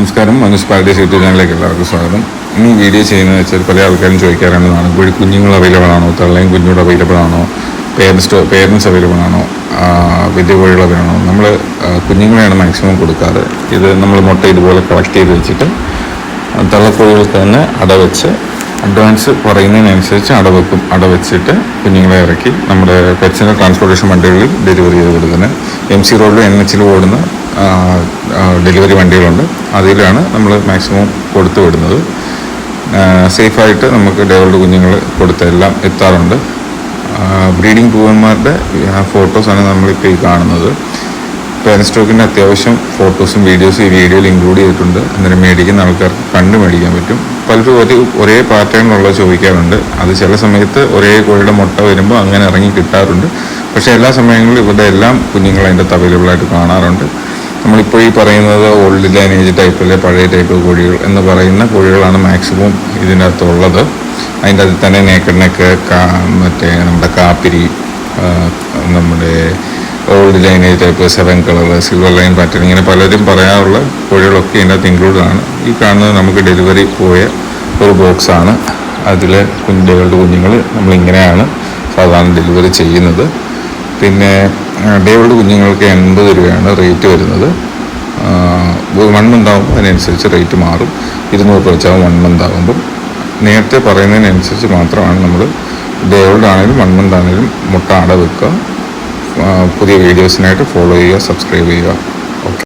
നമസ്കാരം. Municipality YouTube ചാനലിലേക്ക് എല്ലാവർക്കും സ്വാഗതം. ഇനി വീഡിയോ ചെയ്യുന്നത് വെച്ചാൽ പല ആൾക്കാരും ചോദിക്കാറുണ്ട് നാണുകോഴി കുഞ്ഞുങ്ങൾ അവൈലബിൾ ആണോ തള്ളയും കുഞ്ഞുങ്ങൾ അവൈലബിൾ ആണോ പേരൻസ് പേരൻസ് അവൈലബിൾ ആണോ വലിയ കോഴികൾ വേണോ നമ്മൾ കുഞ്ഞുങ്ങളെയാണ് മാക്സിമം കൊടുക്കാറ്. ഇത് നമ്മൾ മുട്ട ഇതുപോലെ കളക്ട് ചെയ്ത് വെച്ചിട്ട് തള്ളക്കോഴികൾക്ക് തന്നെ അടവെച്ച് അഡ്വാൻസ് പറയുന്നതിനനുസരിച്ച് അടവെക്കും അടവെച്ചിട്ട് കുഞ്ഞുങ്ങളെ ഇറക്കി നമ്മുടെ പെറ്റ്സിന്റെ ട്രാൻസ്പോർട്ടേഷൻ വണ്ടികളിൽ ഡെലിവറി ചെയ്ത് കൊടുക്കുന്നത്. എം സി റോഡിലും എൻ എച്ചിലും ഓടുന്ന ഡെലിവറി വണ്ടികളുണ്ട്. അതിലാണ് നമ്മൾ മാക്സിമം കൊടുത്തു വിടുന്നത്. സേഫായിട്ട് നമുക്ക് ഡേവളുടെ കുഞ്ഞുങ്ങൾ കൊടുത്തെല്ലാം എത്താറുണ്ട്. ബ്രീഡിംഗ് പൂവന്മാരുടെ ഫോട്ടോസാണ് നമ്മളിപ്പോൾ ഈ കാണുന്നത്. പേരൻ സ്റ്റോക്കിന്റെ അത്യാവശ്യം ഫോട്ടോസും വീഡിയോസും ഈ വീഡിയോയിൽ ഇൻക്ലൂഡ് ചെയ്തിട്ടുണ്ട്. അന്നേരം മേടിക്കുന്ന ആൾക്കാർക്ക് കണ്ടു മേടിക്കാൻ പറ്റും. പലരും ഒരു ഒരേ പാറ്റേണിലുള്ള ചോദിക്കാറുണ്ട്. അത് ചില സമയത്ത് ഒരേ കോഴിയുടെ മുട്ട വരുമ്പോൾ അങ്ങനെ ഇറങ്ങി കിട്ടാറുണ്ട്. പക്ഷേ എല്ലാ സമയങ്ങളിലും ഇവിടെ എല്ലാം കുഞ്ഞുങ്ങൾ അതിന്റെ അവൈലബിളായിട്ട് കാണാറുണ്ട്. നമ്മളിപ്പോൾ ഈ പറയുന്നത് ഓൾഡ് ലൈനേജ് ടൈപ്പിലെ പഴയ ടൈപ്പ് കോഴികൾ എന്ന് പറയുന്ന കോഴികളാണ് മാക്സിമം ഇതിന്റെ അകത്തുള്ളത് അതിന്റെ അതിൽ തന്നെ നേക്കണ്ണക്ക് കാ മറ്റേ നമ്മുടെ കാപ്പിരി നമ്മുടെ old lineage type seven colour silver line pattern ഇങ്ങനെ പലരും പറയാറുള്ള കോഴികളൊക്കെ ഇതിന്റെ അകത്ത് ഇൻക്ലൂഡ് ആണ്. ഈ കാണുന്നത് നമുക്ക് ഡെലിവറി പോയ ഒരു ബോക്സാണ് അതിൽ കുഞ്ഞുങ്ങളുടെ കുഞ്ഞുങ്ങൾ നമ്മളിങ്ങനെയാണ് സാധാരണ ഡെലിവറി ചെയ്യുന്നത്. പിന്നെ ഡേവിൾഡ് കുഞ്ഞുങ്ങൾക്ക് എൺപത് രൂപയാണ് റേറ്റ് വരുന്നത്. വൺ മന്ത് ആകുമ്പോൾ അതിനനുസരിച്ച് റേറ്റ് മാറും. ഇരുന്നൂറ് രൂപ വെച്ചാൽ വൺ മന്ത് ആകുമ്പം നേരത്തെ പറയുന്നതിനനുസരിച്ച് മാത്രമാണ് നമ്മൾ ഡേവിൾഡ് ആണെങ്കിലും വൺ മന്ത് ആണെങ്കിലും മുട്ട അട വെക്കുക പുതിയ വീഡിയോസിനായിട്ട് ഫോളോ ചെയ്യുക സബ്സ്ക്രൈബ് ചെയ്യുക.